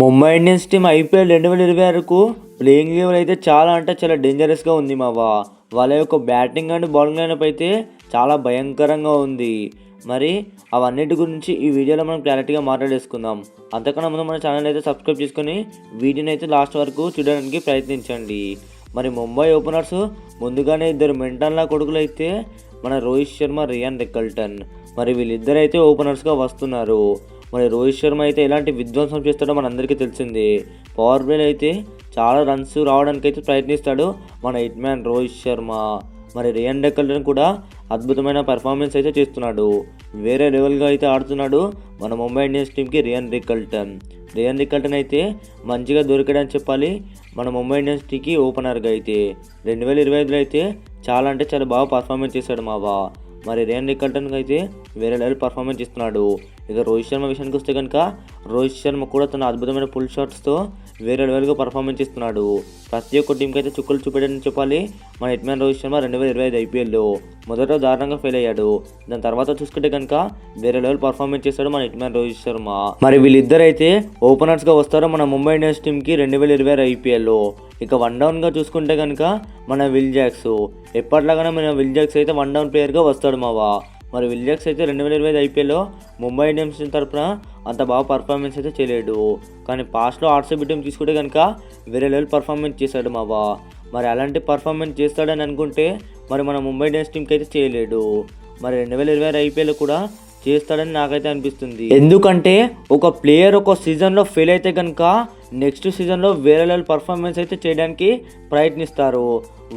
Mumbai Indians team IPL రెండు వేల ఇరవై ఆరుకు ప్లేయింగ్ లెవెల్ అయితే చాలా అంటే చాలా డేంజరస్గా ఉంది మావా. వాళ్ళ యొక్క బ్యాటింగ్ అండ్ బౌలింగ్ లైనప్ అయితే చాలా భయంకరంగా ఉంది. మరి అవన్నిటి గురించి ఈ వీడియోలో మనం క్లారిటీగా మాట్లాడేసుకుందాం. అంతకన్నా ముందు మన ఛానల్ అయితే సబ్స్క్రైబ్ చేసుకొని వీడియోని అయితే లాస్ట్ వరకు చూడడానికి ప్రయత్నించండి. మరి ముంబై ఓపెనర్స్ ముందుగానే ఇద్దరు మెంటన్ల కొడుకులు అయితే మన రోహిత్ శర్మ రియాన్ రికల్టన్ మరి వీళ్ళిద్దరైతే ఓపెనర్స్గా వస్తున్నారు. మరి రోహిత్ శర్మ అయితే ఎలాంటి విధ్వంసం చేస్తాడో మనందరికీ తెలిసింది. పవర్ ప్లేలో అయితే చాలా రన్స్ రావడానికి అయితే ప్రయత్నిస్తాడు మన హిట్ మ్యాన్ రోహిత్ శర్మ. మరి రియాన్ డెక్కల్టన్ కూడా అద్భుతమైన పర్ఫార్మెన్స్ అయితే చేస్తున్నాడు. వేరే లెవెల్గా అయితే ఆడుతున్నాడు మన ముంబై ఇండియన్స్ టీంకి రియాన్ రికల్టన్ రియాన్ రికల్టన్ అయితే మంచిగా దొరికాడని చెప్పాలి మన ముంబై ఇండియన్స్ టీకి ఓపెనర్గా అయితే. రెండు వేల ఇరవై ఐదులో అయితే చాలా అంటే చాలా బాగా పర్ఫార్మెన్స్ చేశాడు మావా మరి రియాన్ రికల్టన్కి అయితే వేరే లెవెల్ పర్ఫార్మెన్స్ ఇస్తున్నాడు. ఇక రోహిత్ శర్మ విషయానికి వస్తే కనుక రోహిత్ శర్మ కూడా తన అద్భుతమైన పుల్ షాట్స్తో వేరే లెవెల్గా పర్ఫార్మెన్స్ ఇస్తున్నాడు ప్రతి ఒక్క టీంకి అయితే చుక్కలు చూపెట్టని చెప్పాలి. మన హిట్మ్యాన్ రోహిత్ శర్మ రెండు వేల ఇరవై ఐదు ఐపీఎల్లో మొదట దారుణంగా ఫెయిల్ అయ్యాడు. దాని తర్వాత చూసుకుంటే కనుక వేరే లెవెల్ పర్ఫార్మెన్స్ చేస్తాడు మన హిట్మ్యాన్ రోహిత్ శర్మ. మరి వీళ్ళిద్దరు అయితే ఓపెనర్స్గా వస్తారు మన ముంబై ఇండియన్స్ టీంకి రెండు వేల ఇరవై ఆరు ఐపీఎల్లో. ఇక వన్ డౌన్గా చూసుకుంటే కనుక మన విల్ జాక్స్. ఎప్పటిలాగానే మన విల్ జాక్స్ అయితే వన్ డౌన్ ప్లేయర్గా వస్తాడు మావా. మరి విలియక్స్ అయితే రెండు వేల ఇరవై ఐదు ఐపీఎల్లో ముంబై ఇండియన్స్ తరఫున అంత బాగా పర్ఫార్మెన్స్ అయితే చేయలేడు. కానీ పాస్ట్లో ఆర్సీబీ టీం తీసుకుంటే కనుక వేరే లెవెల్ పర్ఫార్మెన్స్ చేశాడు మావా మరి అలాంటి పర్ఫార్మెన్స్ చేస్తాడని అనుకుంటే మరి మన ముంబై ఇండియన్స్ టీంకి అయితే చేయలేడు. మరి రెండు వేల ఇరవై ఐదు ఐపీఎల్ కూడా చేస్తాడని నాకైతే అనిపిస్తుంది. ఎందుకంటే ఒక ప్లేయర్ ఒక సీజన్లో ఫెయిల్ అయితే కనుక నెక్స్ట్ సీజన్లో వేరే లెవెల్ పర్ఫార్మెన్స్ అయితే చేయడానికి ప్రయత్నిస్తారు.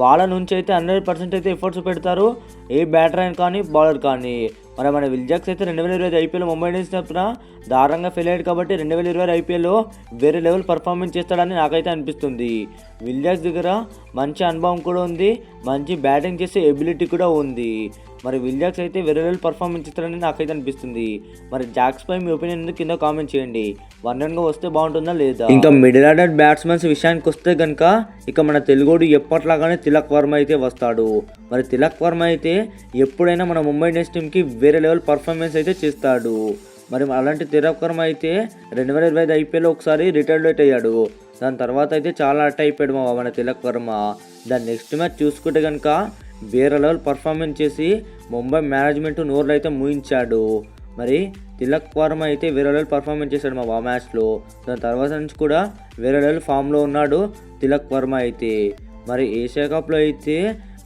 వాళ్ళ నుంచి అయితే హండ్రెడ్ పర్సెంట్ అయితే ఎఫర్ట్స్ పెడతారు. ఏ బ్యాటర్ అయిన కానీ బౌలర్ కానీ. మరి మన విల్జాక్స్ అయితే రెండు వేల ఇరవై ఐదు ఐపీఎల్ ముంబై ఇండియన్స్ తరపున దారుణంగా ఫెయిల్ అయ్యాడు కాబట్టి రెండు వేల ఇరవై ఐపీఎల్లో వేరే లెవెల్ పర్ఫార్మెన్స్ చేస్తాడని నాకైతే అనిపిస్తుంది. విల్జాక్స్ దగ్గర మంచి అనుభవం కూడా ఉంది. మంచి బ్యాటింగ్ చేసే ఎబిలిటీ కూడా ఉంది. మరి విల్జాక్స్ అయితే వేరే లెవెల్ పర్ఫార్మెన్స్ ఇస్తారని నాకైతే అనిపిస్తుంది. మరి జాక్స్ పై మీ ఒపీనియన్ ఎందుకు కింద కామెంట్ చేయండి. వన్ రన్గా వస్తే బాగుంటుందా లేదా? ఇంకా మిడిల్ ఆర్డర్ బ్యాట్స్మెన్స్ విషయానికి వస్తే కనుక ఇక మన తెలుగుడు ఎప్పట్లాగానే తిలక్ వర్మ అయితే వస్తాడు. మరి తిలక్ వర్మ అయితే ఎప్పుడైనా మన ముంబై ఇండియన్స్ టీంకి వేరే లెవెల్ పర్ఫార్మెన్స్ అయితే చేస్తాడు. మరి అలాంటి తిలక్ వర్మ అయితే రెండు వేల ఇరవై ఐదు ఐపీఎల్లో ఒకసారి రిటైర్డ్ అయ్యాడు. దాని తర్వాత అయితే చాలా అట్ అయిపోయాడు మా మన తిలక్ వర్మ. దాని నెక్స్ట్ మ్యాచ్ చూసుకుంటే కనుక వేరే లెవెల్ పర్ఫార్మెన్స్ చేసి ముంబై మేనేజ్మెంట్ నోర్లు అయితే ముయించాడు. మరి తిలక్ వర్మ అయితే వేరే లెవెల్ పర్ఫార్మెన్స్ చేశాడు మా మ్యాచ్లో దాని తర్వాత నుంచి కూడా వేరే లెవెల్ ఫామ్లో ఉన్నాడు తిలక్ వర్మ అయితే. మరి ఏషియా కప్లో అయితే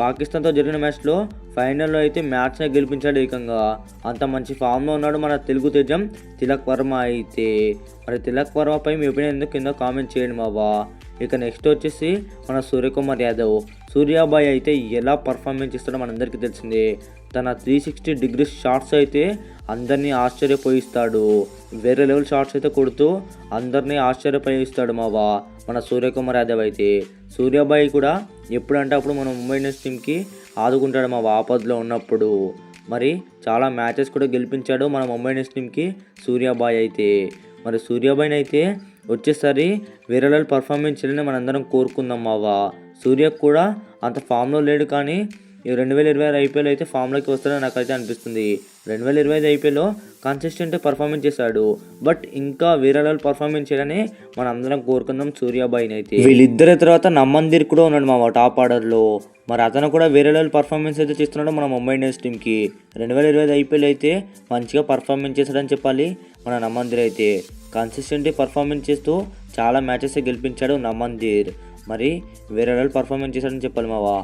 పాకిస్తాన్తో జరిగిన మ్యాచ్లో ఫైనల్లో అయితే మ్యాచ్ని గెలిపించాడు ఏకంగా. అంత మంచి ఫామ్లో ఉన్నాడు మన తెలుగు తేజం తిలక్ వర్మ అయితే. మరి తిలక్ వర్మపై మీ ఒపీనియన్ ఎందుకు? కింద కామెంట్ చేయండి మావా ఇక నెక్స్ట్ వచ్చేసి మన సూర్యకుమార్ యాదవ్. సూర్యాబాయ్ అయితే ఎలా పర్ఫార్మెన్స్ ఇస్తాడో మనందరికీ తెలిసిందే. తన త్రీ సిక్స్టీ డిగ్రీస్ షార్ట్స్ అయితే అందరినీ ఆశ్చర్యపోయిస్తాడు. వేరే లెవెల్ షార్ట్స్ అయితే కొడుతూ అందరినీ ఆశ్చర్యపోయిస్తాడు మావా మన సూర్యకుమార్ యాదవ్ అయితే. సూర్యాబాయి కూడా ఎప్పుడంటే అప్పుడు మన ముంబై ఇండియన్స్ టీంకి ఆదుకుంటాడు మా ఆపదలో ఉన్నప్పుడు. మరి చాలా మ్యాచెస్ కూడా గెలిపించాడు మన ముంబై ఇండియన్స్ టీంకి సూర్యాబాయ్ అయితే. మరి సూర్యాబాయిని అయితే వచ్చేసరి వేరే పర్ఫార్మెన్స్ చేయాలని మనందరం కోరుకుందాం మావా. సూర్యకు కూడా అంత ఫామ్లో లేడు కానీ ఈ రెండు వేల ఇరవై ఐదు ఐపీఎల్ అయితే ఫామ్లోకి వస్తాడని నాకైతే అనిపిస్తుంది. రెండు వేల ఇరవై ఐదు ఐపీఎల్లో కన్సిస్టెంట్ పర్ఫార్మెన్స్ చేశాడు. బట్ ఇంకా వేరే లెవెల్ పర్ఫార్మెన్స్ చేయాలని మనం అందరం కోరుకుందాం సూర్యాబాయిని అయితే. వీళ్ళిద్దరి తర్వాత నమ్మందిర్ కూడా ఉన్నాడు మా టాప్ ఆర్డర్లో మరి అతను కూడా వేరే లెవెల్ పర్ఫార్మెన్స్ అయితే చేస్తున్నాడు మన ముంబై ఇండియన్స్ టీంకి రెండు వేల ఇరవై ఐదు ఐపీఎల్ అయితే మంచిగా పర్ఫార్మెన్స్ చేశాడని చెప్పాలి మన నమ్మందిర్ అయితే. కన్సిస్టెంట్ పర్ఫార్మెన్స్ చేస్తూ చాలా మ్యాచెస్ గెలిపించాడు నమ్మందిర్. మరి వేరే లెవెల్ పర్ఫార్మెన్స్ చేశాడని చెప్పాలి మావా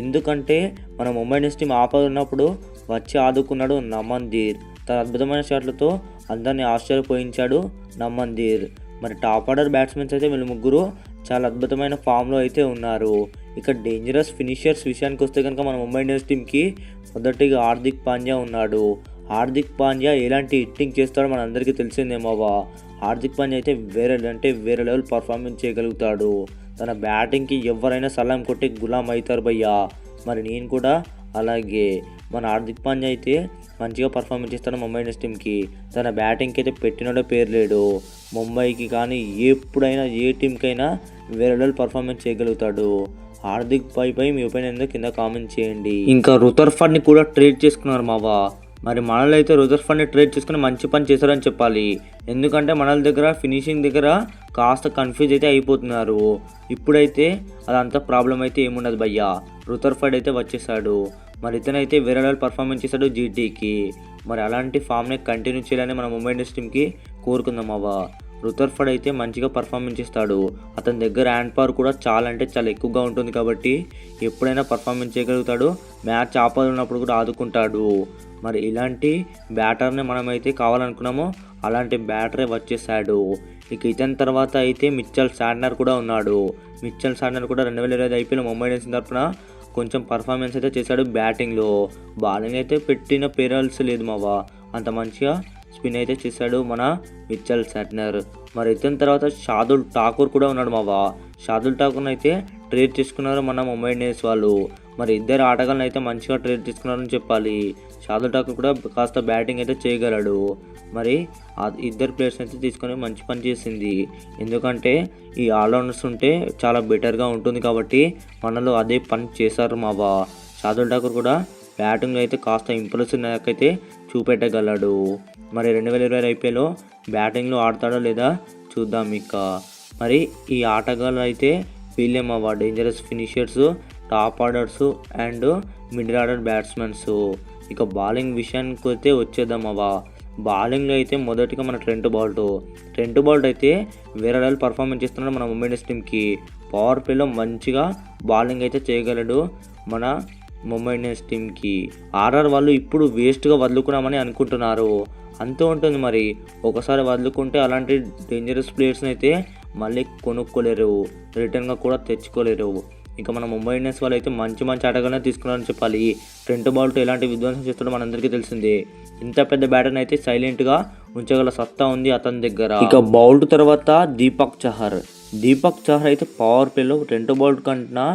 ఎందుకంటే మన ముంబై ఇండియన్స్ టీం ఆపద ఉన్నప్పుడు వచ్చి ఆదుకున్నాడు నమందీర్ తన అద్భుతమైన షాట్లతో అందరినీ ఆశ్చర్యపోయించాడు నమ్మందీర్. మరి టాప్ ఆర్డర్ బ్యాట్స్మెన్స్ అయితే వీళ్ళు ముగ్గురు చాలా అద్భుతమైన ఫామ్లో అయితే ఉన్నారు. ఇక డేంజరస్ ఫినిషర్స్ విషయానికి వస్తే కనుక మన ముంబై ఇండియన్స్ టీంకి మొదటిగా హార్దిక్ పాండ్యా ఉన్నాడు. హార్దిక్ పాండ్యా ఎలాంటి హిట్టింగ్ చేస్తాడో మన అందరికీ తెలిసిందేమోవా హార్దిక్ పాండ్యా అయితే వేరే అంటే వేరే లెవెల్ పర్ఫార్మెన్స్ చేయగలుగుతాడు. తన బ్యాటింగ్కి ఎవరైనా సలాం కొట్టి గులాం అవుతారు భయ్యా. మరి నేను కూడా అలాగే. మన హార్దిక్ పాండ్యా అయితే మంచిగా పర్ఫార్మెన్స్ చేస్తాడు ముంబై ఇండియన్స్ టీంకి తన బ్యాటింగ్కి అయితే పెట్టినాడో పేరు లేడు. ముంబైకి కానీ ఎప్పుడైనా ఏ టీంకైనా వేరే లెవెల్ పర్ఫార్మెన్స్ చేయగలుగుతాడు. హార్దిక్ పై పై మీ ఒపీనియన్ కింద కామెంట్ చేయండి. ఇంకా రుతర్ఫర్డ్ని కూడా ట్రేడ్ చేసుకున్నారు మావా. మరి మనల్ అయితే రుదర్ఫర్డ్ని ట్రేడ్ చేసుకుని మంచి పని చేశారని చెప్పాలి. ఎందుకంటే మనల దగ్గర ఫినిషింగ్ దగ్గర కాస్త కన్ఫ్యూజ్ అయితే అయిపోతున్నారు. ఇప్పుడైతే అదంతా ప్రాబ్లం అయితే ఏముండదు భయ్యా. రుతర్ఫర్డ్ అయితే వచ్చేసాడు. మరి ఇతనైతే వేరే లెవెల్ పర్ఫార్మెన్స్ చేశాడు జీటీకి మరి అలాంటి ఫామ్ని కంటిన్యూ చేయాలని మన ముంబై ఇండియన్స్ టీమ్కి కోరుకుందాం అవ్వ. రుతర్ఫర్డ్ అయితే మంచిగా పర్ఫార్మెన్స్ ఇస్తాడు అతని దగ్గర హ్యాండ్ పవర్ కూడా చాలా అంటే చాలా ఎక్కువగా ఉంటుంది కాబట్టి ఎప్పుడైనా పర్ఫార్మెన్స్ చేయగలుగుతాడు. మ్యాచ్ ఆపాలన్నప్పుడు కూడా ఆదుకుంటాడు. మరి ఇలాంటి బ్యాటర్ని మనమైతే కావాలనుకున్నామో అలాంటి బ్యాటరే వచ్చేసాడు. ఇక ఇతని తర్వాత అయితే మిచ్చల్ శాండర్ కూడా ఉన్నాడు. మిచ్చల్ శాండర్ కూడా రెండు వేల ఇరవై ఐపీఎల్ ముంబై ఇండియన్స్ తరఫున కొంచెం పర్ఫార్మెన్స్ అయితే చేశాడు బ్యాటింగ్లో బౌలింగ్ అయితే పెట్టిన పేరల్స్ లేదు మావా. అంత మంచిగా స్పిన్ అయితే చేశాడు మన మిచ్చల్ సెట్నర్ మరి ఇతని తర్వాత షాదుల్ ఠాకూర్ కూడా ఉన్నాడు మావా. షాదుల్ ఠాకూర్ అయితే ట్రేడ్ చేసుకున్నారు మన ముంబై ఇండియన్స్ వాళ్ళు. మరి ఇద్దరు ఆటగాళ్ళని అయితే మంచిగా ట్రేడ్ తీసుకున్నారని చెప్పాలి. షాదుల్ ఠాకూర్ కూడా కాస్త బ్యాటింగ్ అయితే చేయగలడు. మరి ఆ ఇద్దరు ప్లేయర్స్ అయితే తీసుకొని మంచి పని చేసింది. ఎందుకంటే ఈ ఆల్రౌండర్స్ ఉంటే చాలా బెటర్గా ఉంటుంది కాబట్టి మనలో అదే పని చేశారు మావా షాదుల్ ఠాకూర్ కూడా బ్యాటింగ్లో అయితే కాస్త ఇంప్రెసివ్ అయితే చూపెట్టగలడు. మరి రెండు వేల ఇరవై ఐపీఎల్లో బ్యాటింగ్లో ఆడతాడో లేదా చూద్దాం ఇక. మరి ఈ ఆటగాళ్ళు అయితే వీళ్ళే మావా dangerous finishers top orders and middle order batsmens ఇక బౌలింగ్ విషయానికి అయితే వచ్చేద్దాం అవా బౌలింగ్లో అయితే మొదటిగా మన ట్రెంట్ బాల్ట్ ట్రెంట్ బాల్ట్ అయితే వేరే లెవెల్ పర్ఫార్మెన్స్ చేస్తున్నాడు మన ముంబై ఇండియన్స్ టీమ్కి పవర్ ప్లేలో మంచిగా బౌలింగ్ అయితే చేయగలడు మన ముంబై ఇండియన్స్ టీమ్కి ఆర్ఆర్ వాళ్ళు ఇప్పుడు వేస్ట్గా వదులుకున్నామని అనుకుంటున్నారు. అంతే ఉంటుంది మరి. ఒకసారి వదులుకుంటే అలాంటి డేంజరస్ ప్లేయర్స్ని అయితే మళ్ళీ కొనుక్కోలేరు. రిటర్న్గా కూడా తెచ్చుకోలేరు. ఇక మన ముంబై ఇండియన్స్ వాళ్ళు అయితే మంచి మంచి ఆటగానే తీసుకున్నారని చెప్పాలి. ట్రెంట్ బాల్తో ఎలాంటి విధ్వంసం చేస్తాడో మనందరికీ తెలిసిందే. ఇంత పెద్ద బ్యాటర్ని అయితే సైలెంట్గా ఉంచగల సత్తా ఉంది అతని దగ్గర. ఇక బౌల్ట్ తర్వాత దీపక్ చహర్. దీపక్ చహర్ అయితే పవర్ ప్లేలో ట్రెంట్ బౌల్ట్ కంటే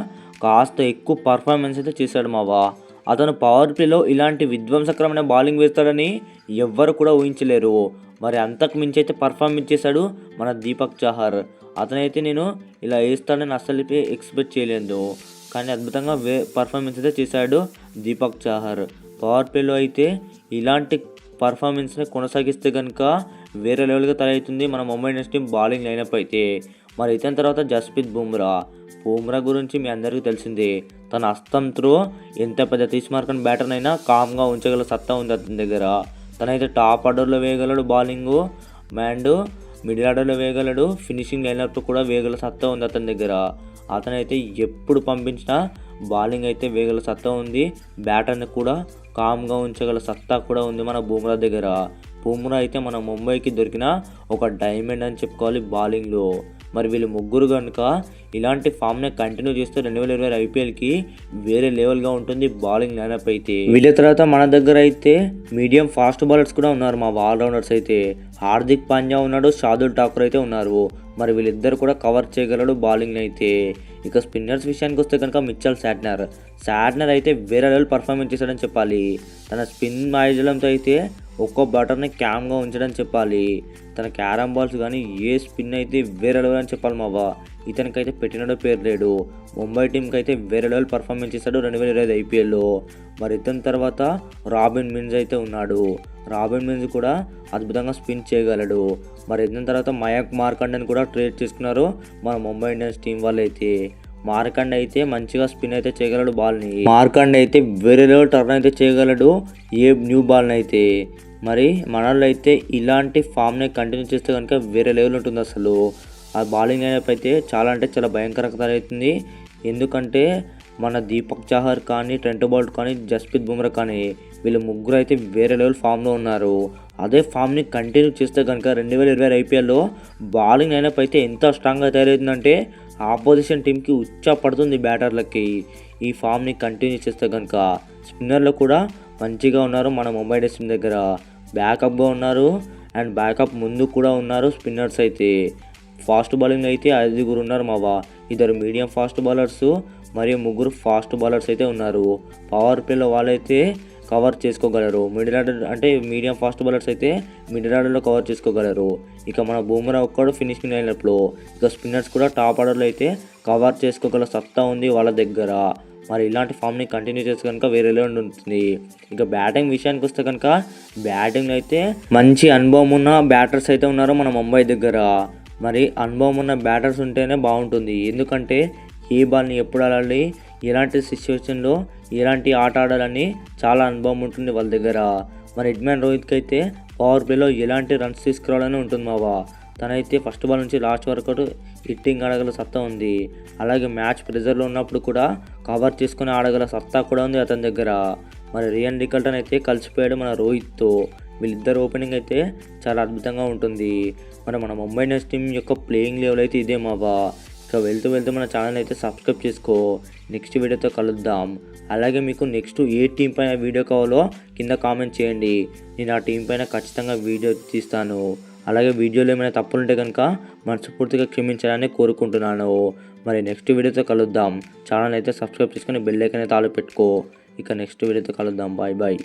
కాస్త ఎక్కువ పర్ఫార్మెన్స్ అయితే చేశాడు మావా అతను పవర్ ప్లేలో ఇలాంటి విధ్వంసకరమైన బౌలింగ్ వేస్తాడని ఎవ్వరు కూడా ఊహించలేరు. మరి అంతకు మించి అయితే పర్ఫామ్ చేశాడు మన దీపక్ చహర్. అతనైతే నేను ఇలా వేస్తాడని అసలు ఎక్స్పెక్ట్ చేయలేదు. కానీ అద్భుతంగా వే పర్ఫార్మెన్స్ అయితే చేశాడు దీపక్ చహర్. పవర్ ప్లేలో అయితే ఇలాంటి పర్ఫార్మెన్స్ని కొనసాగిస్తే కనుక వేరే లెవెల్గా తలవుతుంది మన Mumbai Indians team bowling lineup అయితే. మరి ఇతని తర్వాత జస్ప్రీత్ బుమ్రా. బుమ్రా గురించి మీ అందరికీ తెలిసిందే. తన హస్తంతో ఎంత పెద్ద తీసుమార్కన్ బ్యాటర్ అయినా కామ్గా ఉంచగల సత్తా ఉంది అతని దగ్గర. తనైతే టాప్ ఆర్డర్లో వేయగలడు బౌలింగు. అండ్ మిడిల్ ఆర్డర్లో వేయగలడు. ఫినిషింగ్ లైనప్ కూడా వేయగల సత్తా ఉంది అతని దగ్గర. అతనైతే ఎప్పుడు పంపించినా బౌలింగ్ అయితే వేయగల సత్తా ఉంది. బ్యాటర్ని కూడా కామ్గా ఉంచగల సత్తా కూడా ఉంది మన బుమ్రా దగ్గర. బుమ్రా అయితే మన ముంబైకి దొరికిన ఒక డైమండ్ అని చెప్పుకోవాలి బౌలింగ్లో. మరి వీళ్ళు ముగ్గురు కనుక ఇలాంటి ఫామ్ని కంటిన్యూ చేస్తే రెండు వేల ఇరవై ఐపీఎల్కి వేరే లెవెల్గా ఉంటుంది బౌలింగ్ లైనప్ అయితే. వీళ్ళ తర్వాత మన దగ్గర అయితే మీడియం ఫాస్ట్ బౌలర్స్ కూడా ఉన్నారు మా ఆల్రౌండర్స్ అయితే. హార్దిక్ పాండ్యా ఉన్నాడు షాదుల్ ఠాకూర్ అయితే ఉన్నారు. మరి వీళ్ళిద్దరు కూడా కవర్ చేయగలడు బౌలింగ్ అయితే. ఇక స్పిన్నర్స్ విషయానికి వస్తే కనుక మిచ్చల్ శాట్నర్. శాట్నర్ అయితే వేరే లెవెల్ పర్ఫార్మెన్స్ చేశాడని చెప్పాలి. తన స్పిన్ మాయజలంతో అయితే ఒక్కో బటర్ని క్యామ్గా ఉంచడం చెప్పాలి. తన క్యారమ్ బాల్స్ కానీ ఏ స్పిన్ అయితే వేరే లెవెల్ అని చెప్పాలి మావా. ఇతనికైతే పెట్టినడో పేరు లేడు. ముంబై టీంకి అయితే వేరే లెవెల్ పర్ఫార్మెన్స్ చేశాడు రెండు వేల ఇరవై ఐపీఎల్లో. మరి ఇతని తర్వాత రాబిన్ మిన్స్ అయితే ఉన్నాడు. రాబిన్ మిన్స్ కూడా అద్భుతంగా స్పిన్ చేయగలడు. మరి ఇతని తర్వాత మయాక్ మార్కండని కూడా ట్రేడ్ చేసుకున్నారు మన ముంబై ఇండియన్స్ టీం వాళ్ళు అయితే మార్కండ్ అయితే మంచిగా స్పిన్ అయితే చేయగలడు బాల్ని మార్కండ్ అయితే వేరే లెవెల్ టర్న్ అయితే చేయగలడు. ఏ న్యూ బాల్ని అయితే. మరి మనలో అయితే ఇలాంటి ఫామ్ని కంటిన్యూ చేస్తే కనుక వేరే లెవెల్ ఉంటుంది అసలు. ఆ బౌలింగ్ అయినప్పుడు అయితే చాలా అంటే చాలా భయంకరంగా అవుతుంది ఎందుకంటే మన దీపక్ చాహర్ కానీ ట్రెంట్ బౌల్ట్ కానీ జస్ప్రీత్ బుమ్రా కానీ వీళ్ళు ముగ్గురు అయితే వేరే లెవెల్ ఫామ్లో ఉన్నారు. అదే ఫామ్ని కంటిన్యూ చేస్తే కనుక రెండు వేల ఇరవై ఐపీఎల్లో బౌలింగ్ అయినప్పుడు అయితే ఎంత స్ట్రాంగ్గా తయారవుతుందంటే ఆపోజిషన్ టీంకి ఉచ్చ పడుతుంది బ్యాటర్లకి. ఈ ఫామ్ని కంటిన్యూ చేస్తే కనుక స్పిన్నర్లు కూడా మంచిగా ఉన్నారు. మన ముంబై ఇండియన్స్ టీం దగ్గర బ్యాకప్గా ఉన్నారు. అండ్ బ్యాకప్ ముందు కూడా ఉన్నారు. స్పిన్నర్స్ అయితే ఫాస్ట్ బౌలింగ్ అయితే ఐదుగురు ఉన్నారు మావా ఇద్దరు మీడియం ఫాస్ట్ బౌలర్స్ మరియు ముగ్గురు ఫాస్ట్ బౌలర్స్ అయితే ఉన్నారు. పవర్ ప్లేలో వాళ్ళైతే కవర్ చేసుకోగలరు. మిడిల్ ఆర్డర్ అంటే మీడియం ఫాస్ట్ బౌలర్స్ అయితే మిడిల్ ఆర్డర్లో కవర్ చేసుకోగలరు. ఇక మన బూమరా ఒక్కడు ఫినిషింగ్ అయినప్పుడు ఇక స్పిన్నర్స్ కూడా టాప్ ఆర్డర్లో అయితే కవర్ చేసుకోగల సత్తా ఉంది వాళ్ళ దగ్గర. మరి ఇలాంటి ఫామ్ని కంటిన్యూ చేస్తే కనుక వేరే లెవెల్ ఉంటుంది. ఇక బ్యాటింగ్ విషయానికి వస్తే కనుక బ్యాటింగ్ అయితే మంచి అనుభవం ఉన్న బ్యాటర్స్ అయితే ఉన్నారు మన ముంబై దగ్గర. మరి అనుభవం ఉన్న బ్యాటర్స్ ఉంటేనే బాగుంటుంది. ఎందుకంటే ఏ బాల్ని ఎప్పుడు ఆడాలి ఎలాంటి సిచ్యువేషన్లో ఎలాంటి ఆట ఆడాలని చాలా అనుభవం ఉంటుంది వాళ్ళ దగ్గర. మరి ఎడ్మ్యాన్ రోహిత్కి అయితే పవర్ ప్లేలో ఎలాంటి రన్స్ తీసుకురావాలని ఉంటుంది మావా? తనైతే ఫస్ట్ బాల్ నుంచి లాస్ట్ వరకు హిట్టింగ్ అడగల సత్తా ఉంది. అలాగే మ్యాచ్ ప్రెజర్లో ఉన్నప్పుడు కూడా కవర్ చేసుకుని ఆడగల సత్తా కూడా ఉంది అతని దగ్గర. మరి రియన్ డికల్టన్ అయితే కలిసిపోయాడు మన రోహిత్తో. వీళ్ళిద్దరు ఓపెనింగ్ అయితే చాలా అద్భుతంగా ఉంటుంది. మరి మన ముంబై ఇండియన్స్ టీం యొక్క ప్లేయింగ్ లెవెల్ అయితే ఇదే మావా. ఇక వెళ్తూ వెళ్తూ మన ఛానల్ అయితే సబ్స్క్రైబ్ చేసుకో. నెక్స్ట్ వీడియోతో కలుద్దాం. అలాగే మీకు నెక్స్ట్ ఏ టీం పైన వీడియో కావాలో కింద కామెంట్ చేయండి. నేను ఆ టీం పైన ఖచ్చితంగా వీడియో తీస్తాను. అలాగే వీడియోలో ఏమైనా తప్పులుంటే కనుక మనస్ఫూర్తిగా క్షమించాలని కోరుకుంటున్నాను. మరి నెక్స్ట్ వీడియోతో కలుద్దాం. ఛానల్ అయితే సబ్స్క్రైబ్ చేసుకొని బెల్ ఐకన్ అయితే ఆలు పెట్టుకో. ఇక నెక్స్ట్ వీడియోతో కలుద్దాం. Bye bye